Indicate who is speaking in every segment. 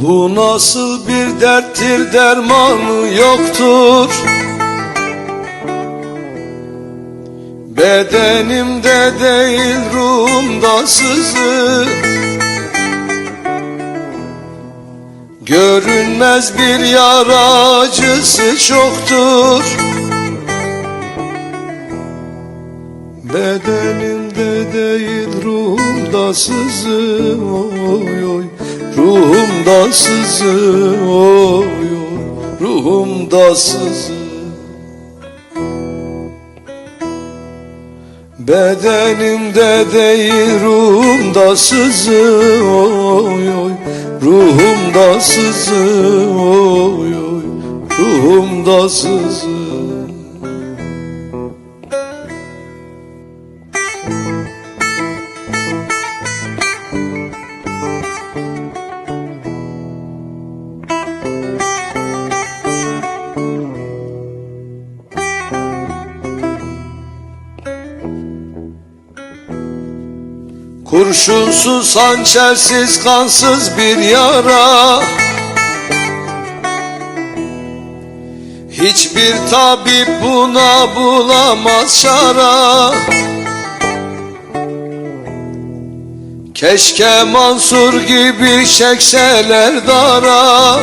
Speaker 1: Bu nasıl bir derttir dermanı yoktur? Bedenimde değil ruhumda sızı Görünmez bir yara acısı çoktur. Bedenimde değil ruhumda sızı oy oy. Ruhumda sızı oy oy. Ruhumda sızı. Bedenimde değil ruhumda sızı oy oy Ruhumda sızı oy oy Ruhumda sızı Kurşunsuz, hançersiz, kansız bir yara. Hiçbir tabip buna bulamaz şara. Keşke Mansur gibi çekseler dara.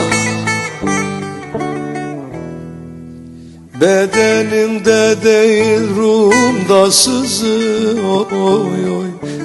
Speaker 1: Bedenimde değil ruhumda sızı. Oy oy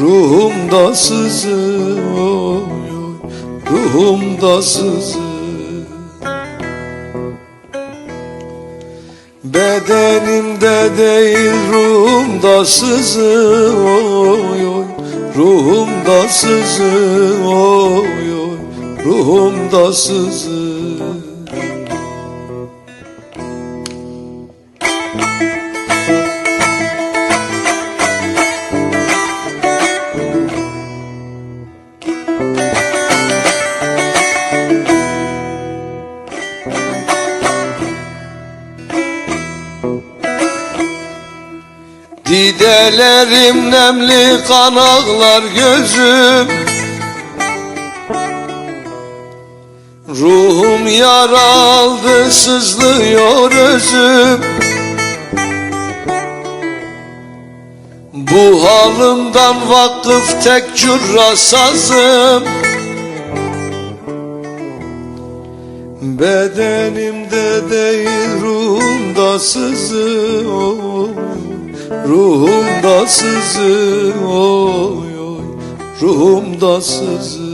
Speaker 1: Ruhumda sızı oy Ruhumda sızı. Bedenimde değil ruhumda sızı oy Ruhumda sızı oy. Ruhumda sızı Didelerim nemli kan ağlar gözüm. Ruhum yaraldı sızlıyor özüm. Bu halımdan vakıf tek curra sazım. Bedenimde değil ruhumda sızı oy Ruhumda sızı oy oy. Ruhumda sızı